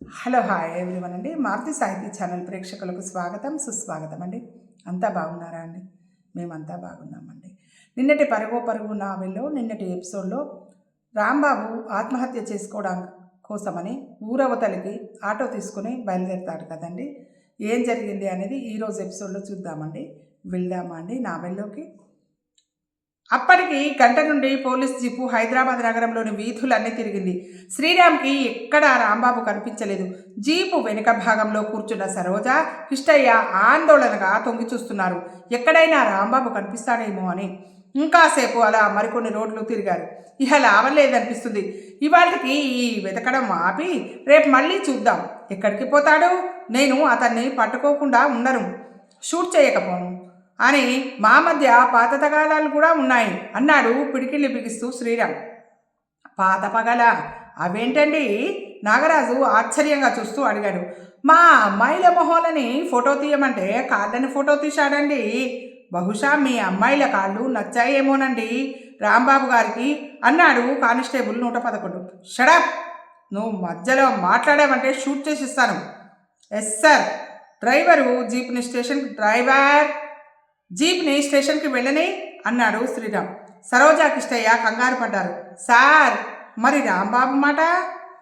Hello hi everyone అండి. మారుతి సాహితీ channel ప్రేక్షకులకు స్వాగతం సుస్వాగతం అండి. అంతా బాగున్నారా అండి? మేమంతా బాగున్నామండి. నిన్నటి పరుగు పరుగు నావెల్లో నిన్నటి ఎపిసోడ్లో రాంబాబు ఆత్మహత్య చేసుకోవడం కోసమని ఊరవతలికి ఆటో తీసుకుని బయలుదేరుతాడు కదండి. ఏం జరిగింది అనేది ఈరోజు ఎపిసోడ్లో చూద్దామండి. వెళ్దామా అండి నావెల్లోకి? అప్పటికి గంట నుండి పోలీస్ జీపు హైదరాబాద్ నగరంలోని వీధులన్నీ తిరిగింది. శ్రీరామ్కి ఎక్కడా రాంబాబు కనిపించలేదు. జీపు వెనుక భాగంలో కూర్చున్న సరోజ కిష్టయ్య ఆందోళనగా తొంగి చూస్తున్నారు. ఎక్కడైనా రాంబాబు కనిపిస్తాడేమో అని. ఇంకాసేపు అలా మరికొన్ని రోడ్లు తిరిగారు. ఇహ లాభం లేదనిపిస్తుంది ఇవాళకి ఈ వెతకడం ఆపి రేపు మళ్ళీ చూద్దాం. ఎక్కడికి పోతాడు? నేను అతన్ని పట్టుకోకుండా ఉండను. షూట్ చేయకపోను. అని మా మధ్య పాత తగాదాలు కూడా ఉన్నాయి అన్నాడు పిడికిళ్ళు బిగిస్తూ శ్రీరామ్. పాత పగల అవేంటండి? నాగరాజు ఆశ్చర్యంగా చూస్తూ అడిగాడు. మా అమ్మాయిల మొహాలని ఫోటో తీయమంటే కాళ్ళని ఫోటో తీశాడండి. బహుశా మీ అమ్మాయిల కాళ్ళు నచ్చాయేమోనండి రాంబాబు గారికి అన్నాడు కానిస్టేబుల్ నూట పదకొండు. షడప్ నువ్వు మధ్యలో మాట్లాడావంటే షూట్ చేసి ఇస్తాను ఎస్ సార్ డ్రైవరు జీప్ని స్టేషన్ డ్రైవర్ జీప్ని స్టేషన్కి వెళ్ళని అన్నాడు శ్రీరామ్. సరోజా కిష్టయ్య కంగారు పడ్డారు. సార్ మరి రాంబాబు మాట?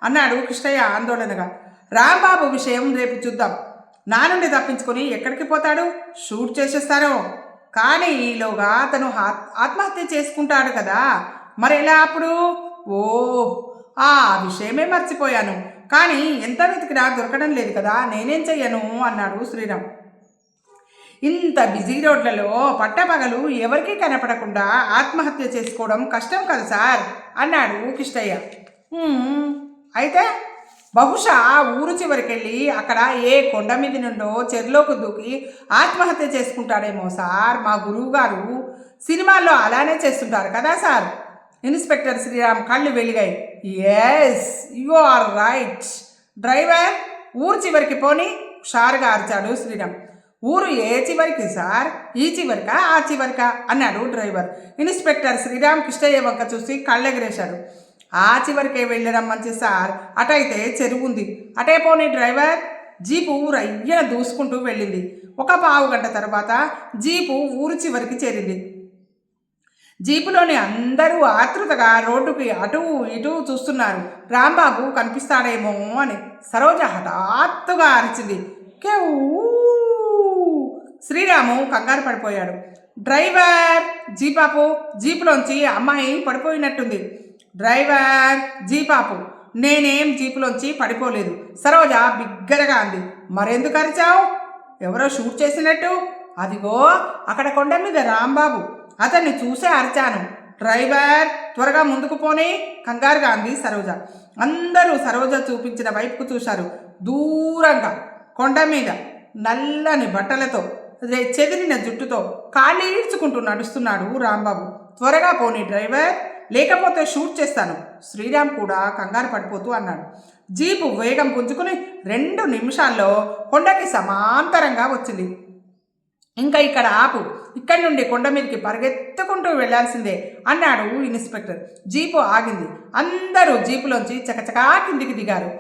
అన్నాడు కిష్టయ్య ఆందోళనగా. రాంబాబు విషయం రేపు చూద్దాం. నా నుండి తప్పించుకొని ఎక్కడికి పోతాడు? షూట్ చేసేస్తారో కానీ ఈలోగా అతను ఆత్- ఆత్మహత్య చేసుకుంటాడు కదా. మరి ఎలా అప్పుడు? ఓ ఆ విషయమే మర్చిపోయాను. కానీ ఎంత వెతికినా దొరకడం లేదు కదా. నేనేం చెయ్యను? అన్నాడు శ్రీరామ్. ఇంత బిజీ రోడ్లలో పట్టపగలు ఎవరికీ కనపడకుండా ఆత్మహత్య చేసుకోవడం కష్టం కదా సార్? అన్నాడు కిష్టయ్య అయితే బహుశా ఊరు చివరికెళ్ళి అక్కడ ఏ కొండ మీద నుండో చెరులోకి దూకి ఆత్మహత్య చేసుకుంటాడేమో సార్ మా గురువు గారు సినిమాల్లో అలానే చేస్తుంటారు కదా సార్? ఇన్స్పెక్టర్ శ్రీరామ్ కళ్ళు వెలిగాయి. Yes you are right driver ఊరు చివరికి పోని షారుగా అరిచాడు శ్రీరామ్. ఊరు ఏ చివరికి సార్? ఈ చివరికా? ఆ చివరికా? అన్నాడు డ్రైవర్. ఇన్స్పెక్టర్ శ్రీరామ్ కృష్ణయ్య వంక చూసి కళ్ళెగరేశాడు. ఆ చివరికే వెళ్ళడం మంచి సార్. అటైతే చెరువు ఉంది అటే పోనీ డ్రైవర్. జీపు రయ్యన దూసుకుంటూ వెళ్ళింది. ఒక పావు గంట తర్వాత జీపు ఊరు చివరికి చేరింది. జీపులోని అందరూ ఆతృతగా రోడ్డుకి అటు ఇటు చూస్తున్నారు. రాంబాబు కనిపిస్తాడేమో అని సరోజ హఠాత్తుగా అరిచింది. కేవూ శ్రీరాము కంగారు పడిపోయాడు. డ్రైవర్ జీపాపు జీపులోంచి అమ్మాయి పడిపోయినట్టుంది. డ్రైవర్ జీపాపు నేనేం జీపులోంచి పడిపోలేదు. సరోజ బిగ్గరగా అంది. మరెందుకు అరిచావు? ఎవరో షూట్ చేసినట్టు? అదిగో అక్కడ కొండ మీద రాంబాబు. అతన్ని చూసే అరిచాను. డ్రైవర్ త్వరగా ముందుకు పోనీ కంగారుగా అంది సరోజ. అందరూ సరోజ చూపించిన వైపుకు చూశారు. దూరంగా కొండ మీద నల్లని బట్టలతో. చెదిరిన జుట్టుతో కాళ్ళు ఈడ్చుకుంటూ నడుస్తున్నాడు రాంబాబు. త్వరగా పోనీ డ్రైవర్. లేకపోతే షూట్ చేస్తాను. శ్రీరామ్ కూడా కంగారు పడిపోతూ అన్నాడు. జీపు వేగం పుంజుకుని రెండు నిమిషాల్లో కొండకి సమాంతరంగా వచ్చింది. ఇంకా ఇక్కడ ఆపు. ఇక్కడి నుండి కొండ మీదకి పరిగెత్తుకుంటూ వెళ్ళాల్సిందే అన్నాడు ఇన్స్పెక్టర్. జీపు ఆగింది. అందరూ జీపులోంచి చకచకా కిందికి దిగారు.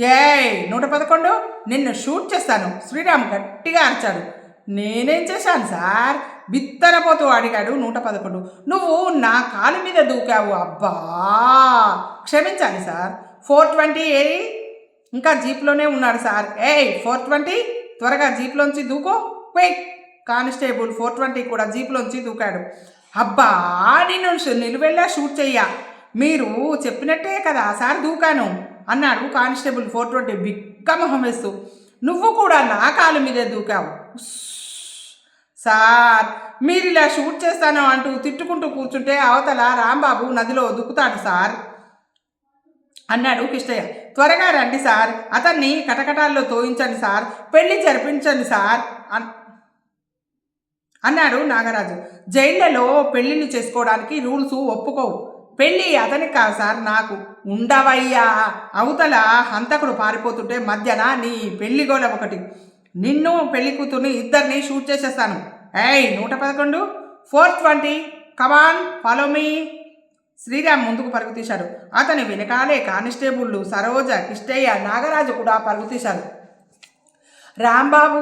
ఏయ్ నూట పదకొండు. నిన్ను షూట్ చేస్తాను. శ్రీరామ్ గట్టిగా అరిచాడు. నేనేం చేశాను సార్? బిత్తరపోతూ అడిగాడు నూట పదకొండు. నువ్వు నా కాలు మీద దూకావు అబ్బా! క్షమించాలి సార్. ఫోర్ ట్వంటీ ఏ ఇంకా జీప్లోనే ఉన్నాడు సార్. ఏయ్ ఫోర్ ట్వంటీ? త్వరగా జీప్లోంచి దూకో. క్విక్ కానిస్టేబుల్ ఫోర్ ట్వంటీ కూడా జీప్లోంచి దూకాడు. అబ్బా నేను నిలువెల్లా షూట్ చెయ్యా. మీరు చెప్పినట్టే కదా సార్ దూకాను అన్నాడు కానిస్టేబుల్ ఫోర్ ట్వంటీ బిక్క మొహం వేస్తూ. నువ్వు కూడా నా కాలు మీద దూకావు. సార్ మీరు ఇలా షూట్ చేస్తాను అంటూ తిట్టుకుంటూ కూర్చుంటే అవతల రాంబాబు నదిలో దుక్కుతాడు సార్. అన్నాడు కిష్టయ్య. త్వరగా రండి సార్. అతన్ని కటకటాల్లో తోయించండి సార్. పెళ్ళి జరిపించండి సార్. అన్- అన్నాడు నాగరాజు. జైళ్ళలో పెళ్ళిని చేసుకోవడానికి రూల్స్ ఒప్పుకోవు. పెళ్ళి అతనికి కాదు సార్ నాకు ఉండవయ్యా. అవతల హంతకుడు పారిపోతుంటే మధ్యన నీ పెళ్ళి గోల ఒకటి. నిన్ను పెళ్ళి కూతుర్ని ఇద్దరిని షూట్ చేసేస్తాను. ఏయ్ నూట పదకొండు? Four twenty? Come on follow me Sriram ముందుకు పరుగు తీశాడు. అతని వెనకాలే కానిస్టేబుళ్ళు సరోజ కిష్టయ్య నాగరాజు కూడా పరుగు తీశారు. రాంబాబు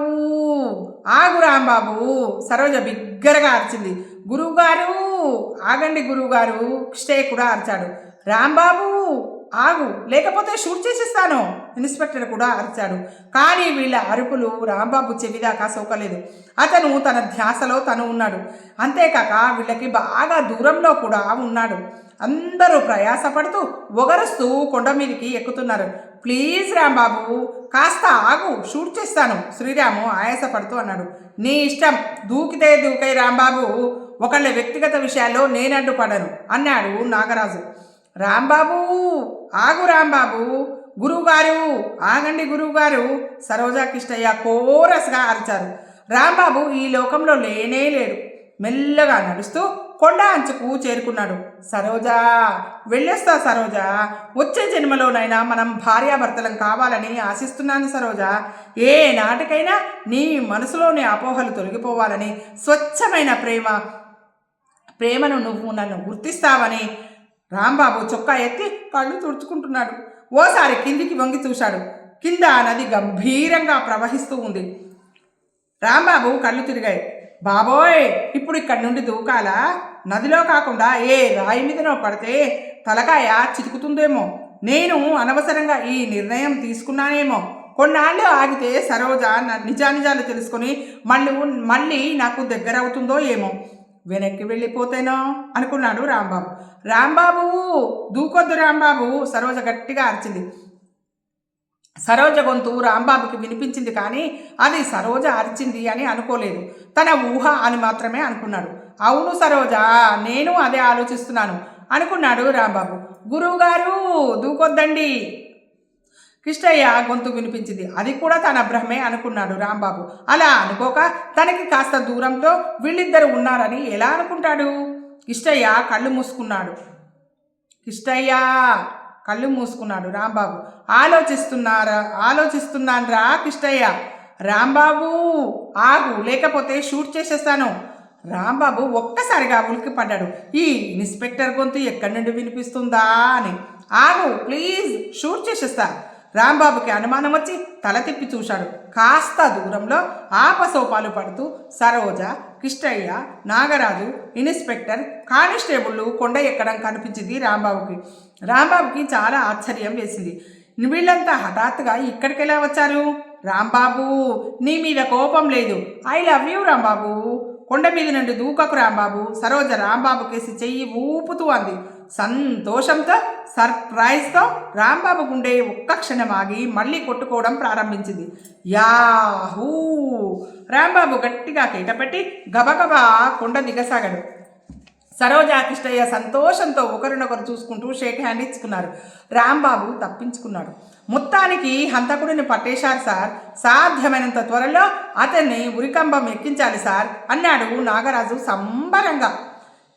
ఆగు రాంబాబు సరోజ బిగ్గరగా అరిచింది. గురువుగారు ఆగండి గురువుగారు కిష్టయ్య కూడా అరిచాడు. రాంబాబు ఆగు లేకపోతే షూట్ చేసేస్తాను ఇన్స్పెక్టర్ కూడా అరిచాడు. కానీ వీళ్ళ అరుపులు రాంబాబు చెవిదాకా సోకలేదు. అతను తన ధ్యాసలో తను ఉన్నాడు. అంతేకాక వీళ్ళకి బాగా దూరంలో కూడా ఉన్నాడు. అందరూ ప్రయాసపడుతూ ఒగరుస్తూ కొండ మీదకి ఎక్కుతున్నారు. ప్లీజ్ రాంబాబు కాస్త ఆగు షూట్ చేస్తాను. శ్రీరాము ఆయాసపడుతూ అన్నాడు. నీ ఇష్టం దూకితే దూకై రాంబాబు ఒకళ్ళ వ్యక్తిగత విషయాల్లో నేనంటూ పడను అన్నాడు నాగరాజు. రాంబాబు ఆగు రాంబాబు గురువుగారు ఆగండి గురువుగారు సరోజా కిష్టయ్య కోరస్గా అరిచారు. రాంబాబు ఈ లోకంలో లేనే లేడు. మెల్లగా నడుస్తూ కొండ అంచుకు చేరుకున్నాడు. సరోజా! వెళ్ళేస్తా సరోజా! వచ్చే జన్మలోనైనా మనం భార్యాభర్తలం కావాలని ఆశిస్తున్నాను సరోజా! ఏ నాటికైనా నీ మనసులోని అపోహలు తొలగిపోవాలని స్వచ్ఛమైన ప్రేమ ప్రేమను నువ్వు నన్ను గుర్తిస్తావని రాంబాబు చొక్కా ఎత్తి కళ్ళు తుడుచుకుంటున్నాడు. ఓసారి కిందికి వంగి చూశాడు. కింద నది గంభీరంగా ప్రవహిస్తూ ఉంది. రాంబాబు కళ్ళు తిరిగాయి. బాబోయ్ ఇప్పుడు ఇక్కడి నుండి దూకాలా? నదిలో కాకుండా ఏ రాయి మీదనో పడితే తలకాయ చితుకుతుందేమో. నేను అనవసరంగా ఈ నిర్ణయం తీసుకున్నానేమో. కొన్నాళ్ళు ఆగితే సరోజ నిజానిజాలు తెలుసుకొని మళ్ళీ మళ్ళీ నాకు దగ్గర అవుతుందో ఏమో. వెనక్కి వెళ్ళిపోతేనో? అనుకున్నాడు రాంబాబు. రాంబాబు! దూకొద్దు రాంబాబు! సరోజ గట్టిగా అరిచింది. సరోజ గొంతు రాంబాబుకి వినిపించింది కానీ అది సరోజ అరిచింది అని అనుకోలేదు. తన ఊహ అని మాత్రమే అనుకున్నాడు. అవును సరోజ నేను అదే ఆలోచిస్తున్నాను అనుకున్నాడు రాంబాబు. గురువుగారు దూకొద్దండి. కృష్ణయ్య గొంతు వినిపించింది. అది కూడా తన బ్రహ్మే అనుకున్నాడు రాంబాబు. అలా అనుకోక తనకి కాస్త దూరంలో వీళ్ళిద్దరు ఉన్నారని ఎలా అనుకుంటాడు? కిష్టయ్య కళ్ళు మూసుకున్నాడు. కిష్టయ్య కళ్ళు మూసుకున్నాడు రాంబాబు. ఆలోచిస్తున్నారా? ఆలోచిస్తున్నాన్రా కిష్టయ్య రాంబాబు ఆగు లేకపోతే షూట్ చేసేస్తాను. రాంబాబు ఒక్కసారిగా ఉలికి పడ్డాడు ఈ ఇన్స్పెక్టర్ గొంతు ఎక్కడి నుండి వినిపిస్తుందా అని. ఆగు ప్లీజ్ షూట్ చేసేస్తా. రాంబాబుకి అనుమానం వచ్చి తల తిప్పి చూశాడు. కాస్త దూరంలో ఆపసోపాలు పడుతూ సరోజ కిష్టయ్య నాగరాజు ఇన్స్పెక్టర్ కానిస్టేబుళ్ళు కొండ ఎక్కడం కనిపించింది రాంబాబుకి. రాంబాబుకి చాలా ఆశ్చర్యం వేసింది. వీళ్ళంతా హఠాత్తుగా ఇక్కడికి ఎలా వచ్చారు? రాంబాబు నీ మీద కోపం లేదు. I love you Rambabu. కొండ మీద నుండి దూకకు రాంబాబు. సరోజ రాంబాబు కేసి చెయ్యి ఊపుతూ అంది. సంతోషంతో సర్ప్రైజ్తో రాంబాబు గుండె ఒక్క క్షణం ఆగి మళ్ళీ కొట్టుకోవడం ప్రారంభించింది. యాహూ! రాంబాబు గట్టిగా కేకపెట్టి గబగబా కొండ దిగసాగాడు. సరోజా కృష్ణయ్య సంతోషంతో ఒకరినొకరు చూసుకుంటూ షేక్ హ్యాండ్ ఇచ్చుకున్నారు. రాంబాబు తప్పించుకున్నాడు. మొత్తానికి హంతకుడిని పట్టేశారు సార్. సాధ్యమైనంత త్వరలో అతన్ని ఉరికంబం ఎక్కించాలి సార్ అన్నాడు నాగరాజు సంబరంగా.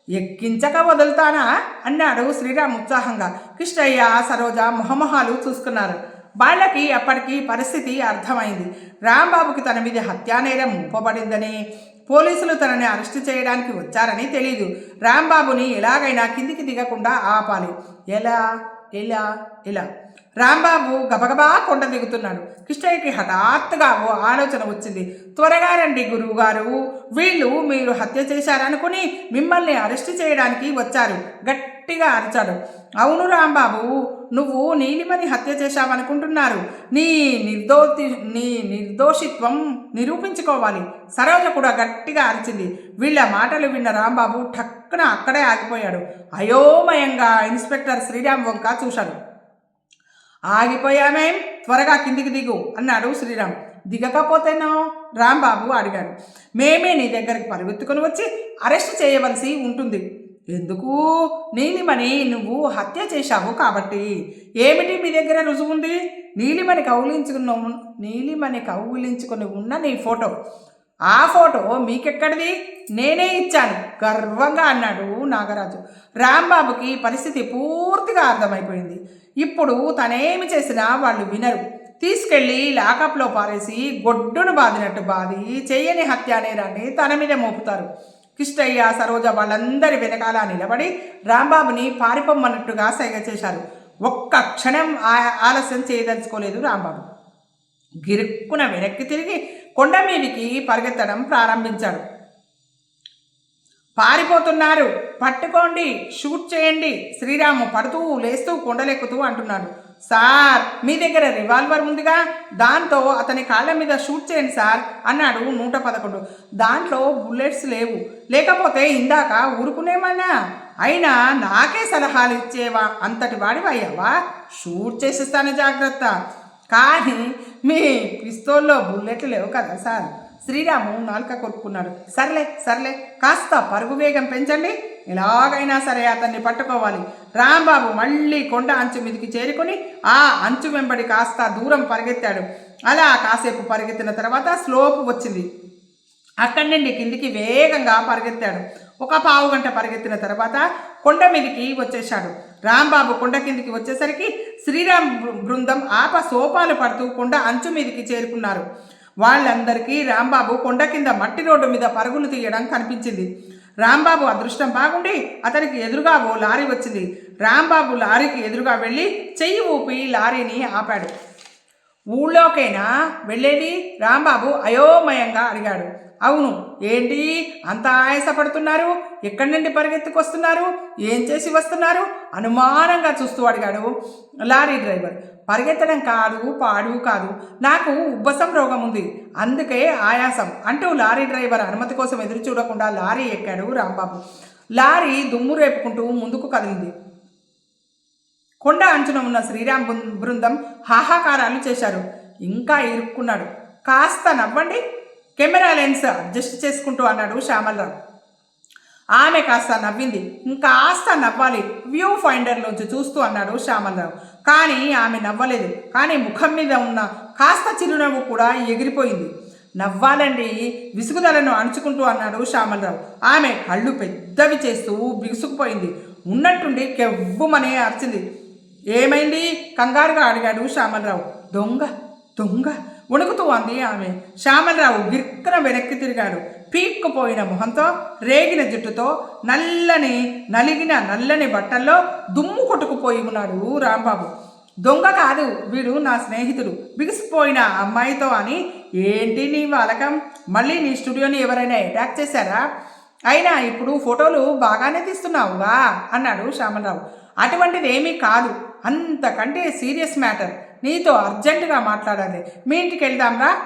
ఎక్కించక వదులుతానా? అన్నాడు శ్రీరామ్ ఉత్సాహంగా. కృష్ణయ్య సరోజ మొహమొహాలు చూసుకున్నారు. వాళ్ళకి అప్పటికి పరిస్థితి అర్థమైంది. రాంబాబుకి తన మీద హత్యానేరం మోపబడిందని పోలీసులు తనని అరెస్టు చేయడానికి వచ్చారని తెలీదు. రాంబాబుని ఎలాగైనా కిందికి దిగకుండా ఆపాలి. ఎలా? ఎలా? ఎలా? రాంబాబు గబగబా కొండ దిగుతున్నాడు. కృష్ణయ్యకి హఠాత్తుగా ఓ ఆలోచన వచ్చింది. త్వరగా రండి గురువుగారు. వీళ్ళు మీరు హత్య చేశారనుకుని మిమ్మల్ని అరెస్ట్ చేయడానికి వచ్చారు. గట్టిగా అరిచాడు. అవును రాంబాబు నువ్వు నీలిమని హత్య చేశావనుకుంటున్నారు. నీ నిర్దోషి నీ నిర్దోషిత్వం నిరూపించుకోవాలి. సరోజ కూడా గట్టిగా అరిచింది. వీళ్ళ మాటలు విన్న రాంబాబు ఠక్కున అక్కడే ఆగిపోయాడు. అయోమయంగా ఇన్స్పెక్టర్ శ్రీరామ్ వంక చూశాడు. ఆగిపోయామేం. త్వరగా కిందికి దిగు అన్నాడు శ్రీరామ్. దిగకపోతేనో? రాంబాబు అడిగాడు. మేమే నీ దగ్గరికి పరిగెత్తుకొని వచ్చి అరెస్ట్ చేయవలసి ఉంటుంది. ఎందుకు? నీలిమని నువ్వు హత్య చేశావు కాబట్టి. ఏమిటి మీ దగ్గర రుజువు ఉంది? నీలిమని కౌలించుకున్న నీలిమని కౌగులించుకొని ఉన్న నీ ఫోటో. ఆ ఫోటో మీకెక్కడిది? నేనే ఇచ్చాను. గర్వంగా అన్నాడు నాగరాజు. రాంబాబుకి పరిస్థితి పూర్తిగా అర్థమైపోయింది. ఇప్పుడు తనేమి చేసినా వాళ్ళు వినరు. తీసుకెళ్ళి లాకప్లో పారేసి గొడ్డును బాదినట్టు బాది చెయ్యని హత్య నేరాన్ని తన మీద మోపుతారు. కిష్టయ్య సరోజ వాళ్ళందరి వెనకాల నిలబడి రాంబాబుని పారిపోమ్మన్నట్టుగా సైగ చేశారు. ఒక్క క్షణం ఆ- ఆలస్యం చేయదలుచుకోలేదు రాంబాబు. గిరుక్కున వెనక్కి తిరిగి కొండ మీదికి పరిగెత్తడం ప్రారంభించాడు పారిపోతున్నారు. పట్టుకోండి షూట్ చేయండి. శ్రీరాము పడుతూ లేస్తూ కొండలెక్కుతూ అంటున్నాడు. సార్ మీ దగ్గర రివాల్వర్ ఉందిగా? దాంతో అతని కాళ్ళ మీద షూట్ చేయండి సార్ అన్నాడు నూట పదకొండు. దాంట్లో బుల్లెట్స్ లేవు. లేకపోతే ఇందాక ఊరుకునేమన్నా? అయినా నాకే సలహాలు ఇచ్చేవా? అంతటి వాడివయ్యావా? షూట్ చేసిస్తాను జాగ్రత్త. కానీ మీ పిస్తోల్లో బుల్లెట్లు లేవు కదా సార్. శ్రీరాము నాలుక కొట్టుకున్నాడు. సర్లే సర్లే కాస్త పరుగు వేగం పెంచండి. ఎలాగైనా సరే అతన్ని పట్టుకోవాలి. రాంబాబు మళ్ళీ కొండ అంచు మీదకి చేరుకొని ఆ అంచు వెంబడి కాస్త దూరం పరిగెత్తాడు. అలా కాసేపు పరిగెత్తిన తర్వాత స్లోపు వచ్చింది. అక్కడి నుండి కిందికి వేగంగా పరిగెత్తాడు. ఒక పావు గంట పరిగెత్తిన తర్వాత కొండ మీదకి వచ్చేశాడు. రాంబాబు కొండ కిందికి వచ్చేసరికి శ్రీరామ్ బృందం ఆప సోపాలు పడుతూ కొండ అంచు మీదకి చేరుకున్నారు. వాళ్ళందరికీ రాంబాబు కొండ కింద మట్టి రోడ్డు మీద పరుగులు తీయడం కనిపించింది. రాంబాబు అదృష్టం బాగుండి అతనికి ఎదురుగా ఓ లారీ వచ్చింది. రాంబాబు లారీకి ఎదురుగా వెళ్ళి చెయ్యి ఊపి లారీని ఆపాడు. ఊళ్ళోకైనా వెళ్ళేది? రాంబాబు అయోమయంగా అడిగాడు. అవును. ఏంటి? అంత ఆయాసపడుతున్నారు? ఎక్కడి నుండి పరిగెత్తుకొస్తున్నారు? ఏం చేసి వస్తున్నారు? అనుమానంగా చూస్తూ అడిగాడు లారీ డ్రైవర్. పరిగెత్తడం కాదు పాడు కాదు. నాకు ఉబ్బసం రోగం ఉంది. అందుకే ఆయాసం అంటూ లారీ డ్రైవర్ అనుమతి కోసం ఎదురు చూడకుండా లారీ ఎక్కాడు రాంబాబు. లారీ దుమ్ము రేపుకుంటూ ముందుకు కదిలింది. కొండ అంచున ఉన్న శ్రీరామ్ బృందం హాహాకారాలు చేశారు. ఇంకా ఇరుక్కున్నాడు. కాస్త నవ్వండి. కెమెరా లెన్స్ అడ్జస్ట్ చేసుకుంటూ అన్నాడు శ్యామలరావు ఆమె కాస్త నవ్వింది. కాస్త నవ్వాలి. వ్యూ ఫైండర్లోంచి చూస్తూ అన్నాడు శ్యామలరావు కానీ ఆమె నవ్వలేదు. కానీ ముఖం మీద ఉన్న కాస్త చిరునవ్వు కూడా ఎగిరిపోయింది. నవ్వాలండి. విసుగుదలను అణుచుకుంటూ అన్నాడు శ్యామలరావు ఆమె కళ్ళు పెద్దవి చేస్తూ బిగుసుకుపోయింది. ఉన్నట్టుండి కెవ్వుమని అరిచింది. ఏమైంది? కంగారుగా అడిగాడు శ్యామలరావు దొంగ దొంగ. వణుకుతూ అంది ఆమె. శ్యామలరావు గిర్కన వెనక్కి తిరిగాడు. పీక్కుపోయిన మొహంతో రేగిన జుట్టుతో నల్లని నలిగిన నల్లని బట్టల్లో దుమ్ము కొట్టుకుపోయి ఉన్నాడు రాంబాబు. దొంగ కాదు వీడు నా స్నేహితుడు. బిగిసిపోయిన అమ్మాయితో అని ఏంటి నీ వాలకం? మళ్ళీ నీ స్టూడియోని ఎవరైనా అటాక్ చేశారా? అయినా ఇప్పుడు ఫోటోలు బాగానే తీస్తున్నావుగా అన్నాడు శ్యామలరావు. అటువంటిది ఏమీ కాదు. అంతకంటే సీరియస్ మ్యాటర్. నీతో అర్జెంటుగా మాట్లాడాలి. మీ ఇంటికి వెళ్దాంరా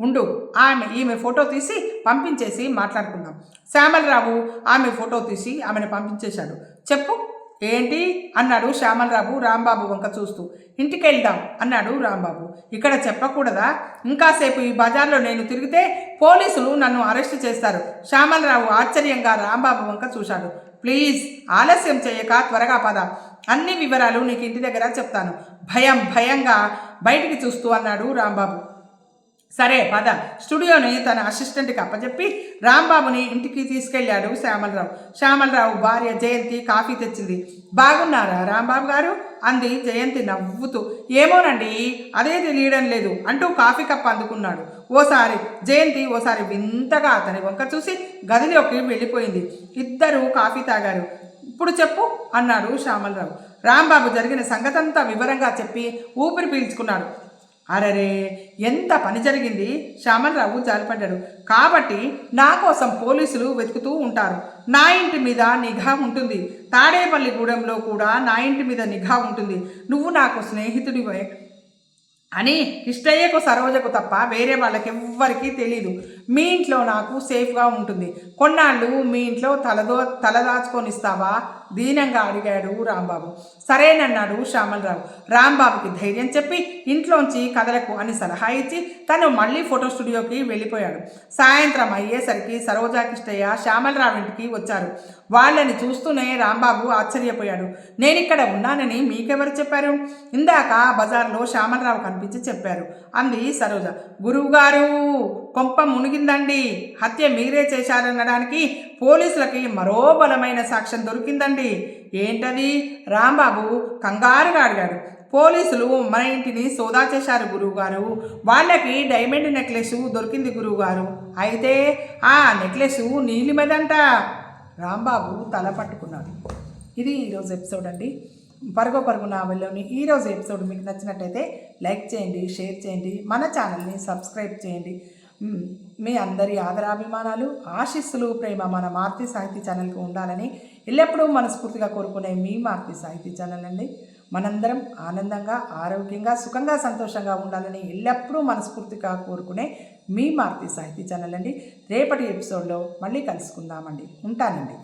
ఉండు. ఆమె ఈమె ఫోటో తీసి పంపించేసి మాట్లాడుకుందాం. శ్యామలరావు ఆమె ఫోటో తీసి ఆమెను పంపించేశాడు. చెప్పు. ఏంటి? అన్నాడు శ్యామలరావు రాంబాబు వంక చూస్తూ. ఇంటికి వెళ్దాం అన్నాడు రాంబాబు. ఇక్కడ చెప్పకూడదా? ఇంకాసేపు ఈ బజార్లో నేను తిరిగితే పోలీసులు నన్ను అరెస్ట్ చేస్తారు. శ్యామలరావు ఆశ్చర్యంగా రాంబాబు వంక చూశాడు. ప్లీజ్ ఆలస్యం చేయక త్వరగా పద. అన్ని వివరాలు నీకు ఇంటి దగ్గర చెప్తాను. భయం భయంగా బయటికి చూస్తూ అన్నాడు రాంబాబు. సరే పద. స్టూడియోని తన అసిస్టెంట్కి అప్పచెప్పి రాంబాబుని ఇంటికి తీసుకెళ్ళాడు శ్యామలరావు. శ్యామలరావు భార్య జయంతి కాఫీ తెచ్చింది. బాగున్నారా రాంబాబు గారు? అంది జయంతి నవ్వుతూ. ఏమోనండి అదే తెలియడం లేదు అంటూ కాఫీ కప్ అందుకున్నాడు. ఓసారి జయంతి ఓసారి వింతగా అతని వంక చూసి గదిలోకి వెళ్ళిపోయింది. ఇద్దరు కాఫీ తాగారు. ఇప్పుడు చెప్పు అన్నాడు శ్యామలరావు. రాంబాబు జరిగిన సంగతంతా వివరంగా చెప్పి ఊపిరి పీల్చుకున్నాడు. అరరే ఎంత పని జరిగింది? శ్యామలరావు జాలిపడ్డాడు కాబట్టి నా కోసం పోలీసులు వెతుకుతూ ఉంటారు. నా ఇంటి మీద నిఘా ఉంటుంది. తాడేపల్లిగూడెంలో కూడా నా ఇంటి మీద నిఘా ఉంటుంది. నువ్వు నాకు స్నేహితుడివే. అని కిష్టయ్యకు సరోజకు తప్ప వేరే వాళ్ళకి ఎవ్వరికీ తెలీదు. మీ ఇంట్లో నాకు సేఫ్గా ఉంటుంది. కొన్నాళ్ళు మీ ఇంట్లో తలదో తలదాచుకొని ఇస్తావా? దీనంగా అడిగాడు రాంబాబు. సరేనన్నాడు శ్యామలరావు. రాంబాబుకి ధైర్యం చెప్పి ఇంట్లోంచి కదలకు అని సలహా ఇచ్చి తను మళ్ళీ ఫోటో స్టూడియోకి వెళ్ళిపోయాడు. సాయంత్రం అయ్యేసరికి సరోజా కిష్టయ్య శ్యామలరావు ఇంటికి వచ్చారు. వాళ్ళని చూస్తూనే రాంబాబు ఆశ్చర్యపోయాడు. నేను ఇక్కడ ఉన్నానని మీకెవరు చెప్పారు? ఇందాక బజార్లో శ్యామలరావు కనిపించి చెప్పారు అంది సరోజ. గురువుగారు కొంప మునిగిందండి. హత్య మీరే చేశారనడానికి పోలీసులకి మరో బలమైన సాక్ష్యం దొరికిందండి. ఏంటది? రాంబాబు కంగారుగా అడిగాడు. పోలీసులు మన ఇంటిని సోదా చేశారు గురువుగారు. వాళ్ళకి డైమండ్ నెక్లెస్ దొరికింది గురువుగారు. అయితే ఆ నెక్లెస్ నీలిమదంట రాంబాబు తల పట్టుకున్నాడు. ఇది ఈరోజు ఎపిసోడ్ అండి. పరుగు పరుగు నావెల్లోని ఈరోజు ఎపిసోడ్ మీకు నచ్చినట్టయితే లైక్ చేయండి షేర్ చేయండి మన ఛానల్ని సబ్స్క్రైబ్ చేయండి. మీ అందరి ఆదరాభిమానాలు ఆశీస్సులు ప్రేమ మన మారుతి సాహితీ ఛానల్కి ఉండాలని ఎల్లప్పుడూ మనస్ఫూర్తిగా కోరుకునే మీ మారుతి సాహితీ ఛానల్ అండి. మనందరం ఆనందంగా ఆరోగ్యంగా సుఖంగా సంతోషంగా ఉండాలని ఎల్లప్పుడూ మనస్ఫూర్తిగా కోరుకునే మీ మారుతి సాహితీ ఛానల్ అండి. రేపటి ఎపిసోడ్లో మళ్ళీ కలుసుకుందామండి. ఉంటానండి.